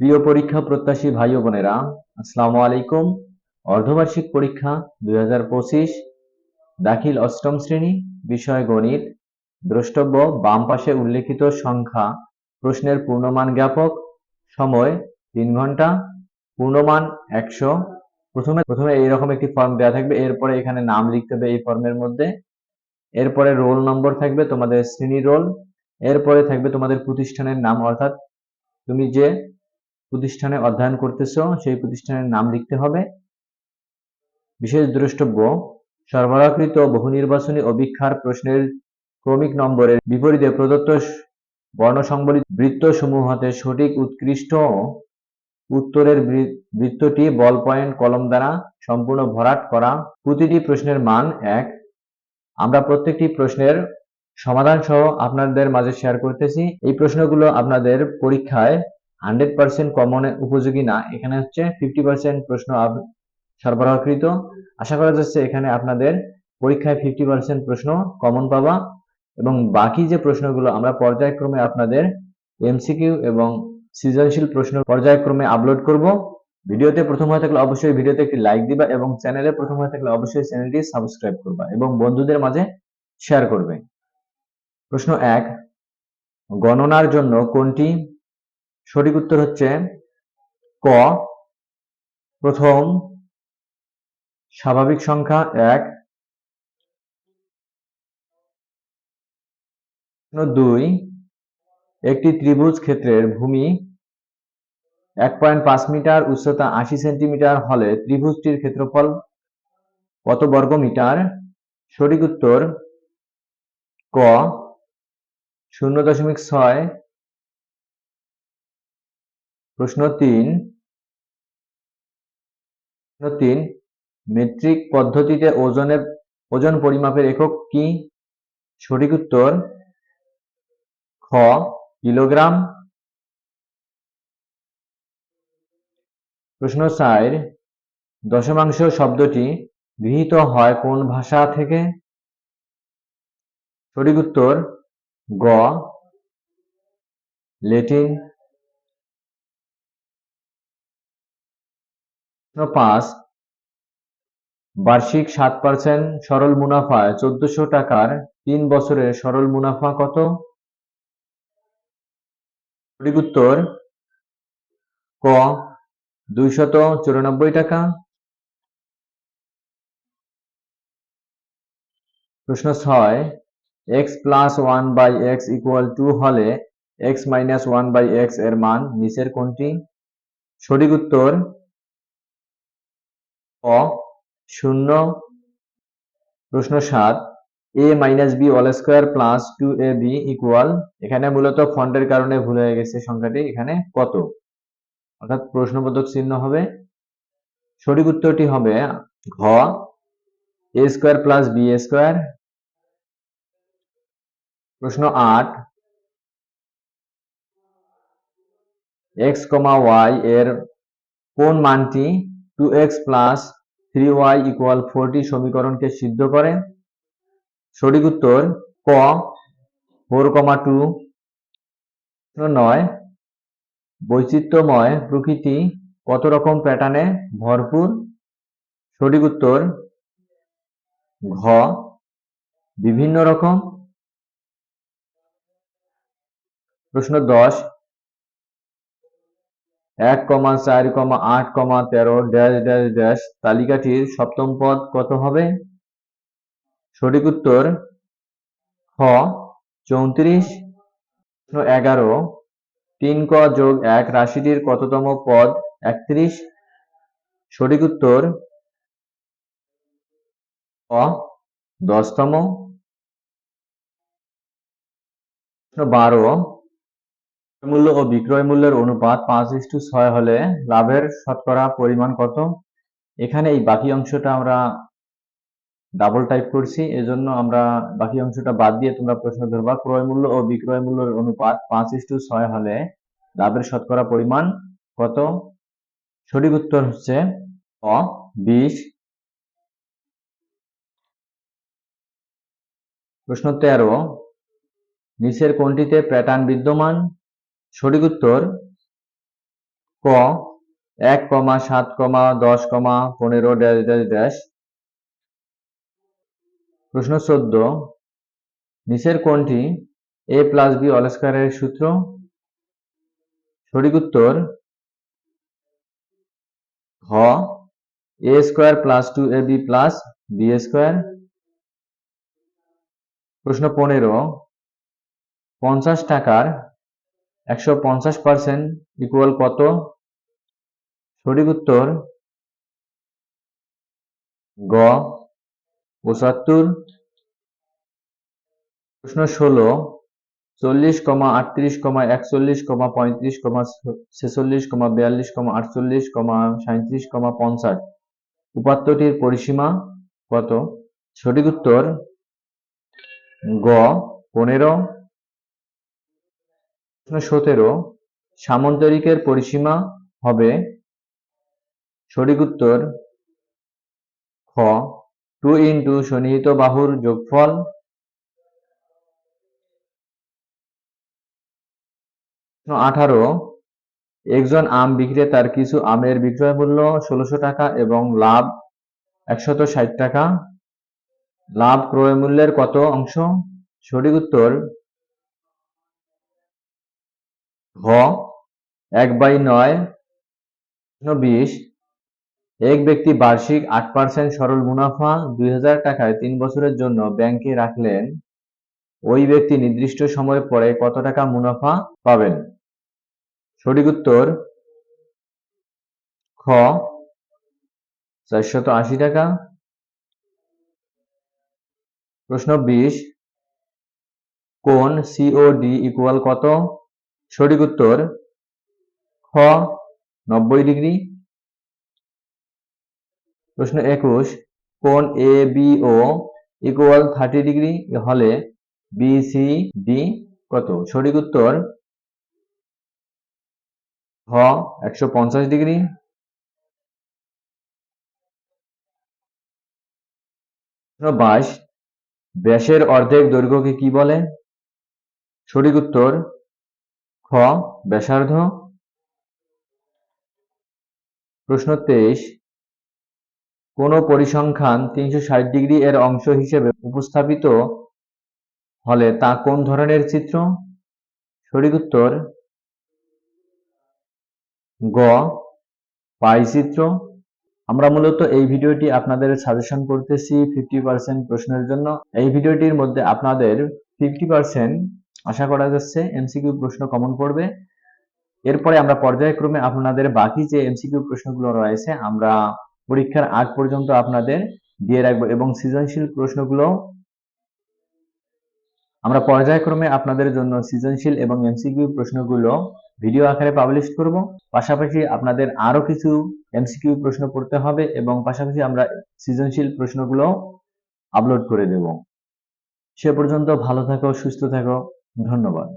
প্রিয় পরীক্ষা প্রত্যাশী ভাই ও বোনেরা, আসসালামু আলাইকুম। অর্ধবার্ষিক পরীক্ষা দুই হাজার পঁচিশ, দাখিল অষ্টম শ্রেণি, বিষয় গণিত, দ্রষ্টব্য, বাম পাশে উল্লেখিত সংখ্যা, প্রশ্নের পূর্ণমান জ্ঞাপক, সময় তিন ঘণ্টা, পূর্ণমান একশো। প্রথমে প্রথমে এইরকম একটি ফর্ম দেওয়া থাকবে, এরপরে এখানে নাম লিখতে হবে এই ফর্মের মধ্যে। এরপরে রোল নম্বর থাকবে তোমাদের শ্রেণি রোল এরপরে থাকবে তোমাদের প্রতিষ্ঠানের নাম, অর্থাৎ তুমি যে প্রতিষ্ঠানে অধ্যয়ন করতেছো, সেই প্রতিষ্ঠানের নাম লিখতে হবে। বিশেষ দ্রষ্টব্য, সরবরাহকৃত বহুনির্বাচনী অভিক্ষার প্রশ্নের ক্রমিক নম্বরের বিপরীতে প্রদত্ত বর্ণ সংবলিত বৃত্তসমূহ হতে সঠিক উৎকৃষ্ট উত্তরের বৃত্তটি বল পয়েন্ট কলম দ্বারা সম্পূর্ণ ভরাট করা। প্রতিটি প্রশ্নের মান এক। আমরা প্রত্যেকটি প্রশ্নের সমাধান সহ আপনাদের মাঝে শেয়ার করতেছি। এই প্রশ্নগুলো আপনাদের পরীক্ষায় হান্ড্রেড পার্সেন্ট কমন উপযোগী না। এখানে হচ্ছে ফিফটি পার্সেন্ট প্রশ্ন সরবরাহকৃত। আশা করা যাচ্ছে এখানে আপনাদের পরীক্ষায় ফিফটি পার্সেন্ট প্রশ্ন কমন পাবা এবং বাকি যে প্রশ্নগুলো আমরা পর্যায়ক্রমে আপনাদের এমসিকিউ এবং সৃজনশীল প্রশ্ন পর্যায়ক্রমে আপলোড করব। ভিডিওতে প্রথম হয়ে থাকলে অবশ্যই ভিডিওতে একটি লাইক দিবা এবং চ্যানেলে প্রথম হয়ে থাকলে অবশ্যই চ্যানেলটি সাবস্ক্রাইব করবা এবং বন্ধুদের মাঝে শেয়ার করবে। প্রশ্ন এক, গণনার জন্য কোনটি সঠিক উত্তর হচ্ছে ক। প্রথম স্বাভাবিক সংখ্যা এক। দুই, একটি ত্রিভুজ ক্ষেত্রের ভূমি এক পয়েন্ট পাঁচ মিটার, উচ্চতা আশি সেন্টিমিটার হলে ত্রিভুজটির ক্ষেত্রফল কত বর্গ মিটার সঠিক উত্তর ক। শূন্য দশমিক ছয় প্রশ্ন তিন। তিন, মেট্রিক পদ্ধতিতে ওজনের, ওজন পরিমাপের একক কি? সঠিক উত্তর, খ, কিলোগ্রাম। প্রশ্ন চার, দশমাংশ শব্দটি গৃহীত হয় কোন ভাষা থেকে? সঠিক উত্তর, গ লেটিন পাঁচ, বার্ষিক সাত পার্সেন্ট সরল মুনাফায় চোদ্দশো টাকার তিন বছরের সরল মুনাফা কত? সঠিক উত্তর, ক, দুইশত চুরানব্বই টাকা। প্রশ্ন ছয় X plus one by X equal to হলে এক্স মাইনাস ওয়ান বাই এক্সের মান নিচের কোনটি? সঠিক উত্তর ক শূন্য প্রশ্ন সাত A minus B whole square plus two A B equal এখানে মূলত ফন্টের কারণে ভুল হয়ে গেছে সংখ্যাটি, এখানে কত? অর্থাৎ প্রশ্নবোধক চিহ্ন হবে। সঠিক উত্তরটি হবে ঘ A square plus B square প্রশ্ন আট এক্স কমা ওয়াই এর কোন মানটি two X plus three Y equal forty সমীকরণকে সিদ্ধ করে সঠিক উত্তর, ক ফোর কমা টু নয়। বৈচিত্র্যময় প্রকৃতি কত রকম প্যাটার্নে ভরপুর? সঠিক উত্তর, ঘ, বিভিন্ন রকম। প্রশ্ন দশ এক কমা চার কমা আট কমা তেরো ড্যাশ ড্যাশ ড্যাশ তালিকাটির সপ্তম পদ কত হবে? সঠিক উত্তর খ, চৌত্রিশ এগারো। তিন ক যোগ এক রাশিটির কততম পদ? একত্রিশ। সঠিক উত্তর ক, দশতম। বারো মূল্য ও বিক্রয় মূল্যের অনুপাত পাঁচ ইস্টু ছয় হলে লাভের শতকরা পরিমাণ কত? এখানে এই বাকি অংশটা আমরা ডাবল টাইপ করছি, এজন্য আমরা বাকি অংশটা বাদ দিয়ে তোমরা প্রশ্ন ধরবা। ক্রয় মূল্য ও বিক্রয় মূল্যের অনুপাত পাঁচ ইস্টু ছয় হলে লাভের শতকরা পরিমাণ কত? সঠিক উত্তর হচ্ছে অ, বিশ। প্রশ্ন তেরো, নিচের কোনটিতে প্যাটার্ন বিদ্যমান? সঠিক উত্তর, ক, এক কমা, সাত কমা, দশ কমা, পনেরো, ড্যাশ ড্যাশ ড্যাশ। প্রশ্ন চোদ্দ, নিচের কোনটি এ প্লাস বি অল স্কয়ারের সূত্র? সঠিক উত্তর হ A square plus two A B plus B square. প্রশ্ন পনেরো, পঞ্চাশ টাকার একশো পঞ্চাশ পার্সেন্ট ইকুয়াল কত? সঠিক উত্তর গ, পঁচাত্তর। প্রশ্ন ষোলো, চল্লিশ কমা আটত্রিশ কমা একচল্লিশ কমা পঁয়ত্রিশ কমা ছেচল্লিশ কমা বিয়াল্লিশ কমা আটচল্লিশ কমা সাঁত্রিশ কমা পঞ্চাশ। উপাত্তটির পরিসীমা কত? সঠিক উত্তর গ, পনেরো। প্রশ্ন সতেরো সামন্তরিকের পরিসীমা হবে সঠিক উত্তর খ, টু ইন্টু সন্নিহিত বাহুর যোগফল আঠারো, একজন আম বিক্রেতার কিছু আমের বিক্রয় মূল্য ষোলোশো টাকা এবং লাভ একশত ষাট টাকা। লাভ ক্রয় মূল্যের কত অংশ? সঠিক উত্তর ঘ এক বাই নয় বিশ। এক ব্যক্তি বার্ষিক আট পার্সেন্ট সরল মুনাফা দুই হাজার টাকায় তিন বছরের জন্য ব্যাংকে রাখলেন। ওই ব্যক্তি নির্দিষ্ট সময় পরে কত টাকা মুনাফা পাবেন? সঠিক উত্তর খ। চারশত আশি টাকা। প্রশ্ন বিশ। কোন সিওডি ইকুয়াল কত? সঠিক উত্তর, খ, নব্বই ডিগ্রি। প্রশ্ন একুশ, কোন A B O equal thirty degree হলে বি সি ডি কত? সঠিক উত্তর হ একশো পঞ্চাশ ডিগ্রি। বাইশ, ব্যাসের অর্ধেক দৈর্ঘ্যকে কি বলে? সঠিক উত্তর ব্যাসার্ধ। প্রশ্ন তেইশ, কোন পরিসংখ্যান তিনশো ষাট ডিগ্রি এর অংশ হিসেবে উপস্থাপিত হলে তা কোন ধরনের চিত্র? সঠিক উত্তর, গ, পাই চিত্র। আমরা মূলত এই ভিডিওটি আপনাদের সাজেশন করতেছি ফিফটি পার্সেন্ট প্রশ্নের জন্য। এই ভিডিওটির মধ্যে আপনাদের ফিফটি পার্সেন্ট আশা করা যাচ্ছে এমসিকিউ প্রশ্ন কমন পড়বে। এরপরে আমরা পর্যায়ক্রমে আপনাদের বাকি যে এমসিকিউ প্রশ্নগুলো রয়েছে, আমরা পরীক্ষার আগ পর্যন্ত আপনাদের দিয়ে রাখব এবং সৃজনশীল প্রশ্নগুলো আমরা পর্যায়ক্রমে আপনাদের জন্য সৃজনশীল এবং এমসিকিউ প্রশ্নগুলো ভিডিও আকারে পাবলিশ করব। পাশাপাশি আপনাদের আরও কিছু এমসিকিউ প্রশ্ন পড়তে হবে এবং পাশাপাশি আমরা সৃজনশীল প্রশ্নগুলো আপলোড করে দেব। সে পর্যন্ত ভালো থাকো, সুস্থ থাকো। ধন্যবাদ।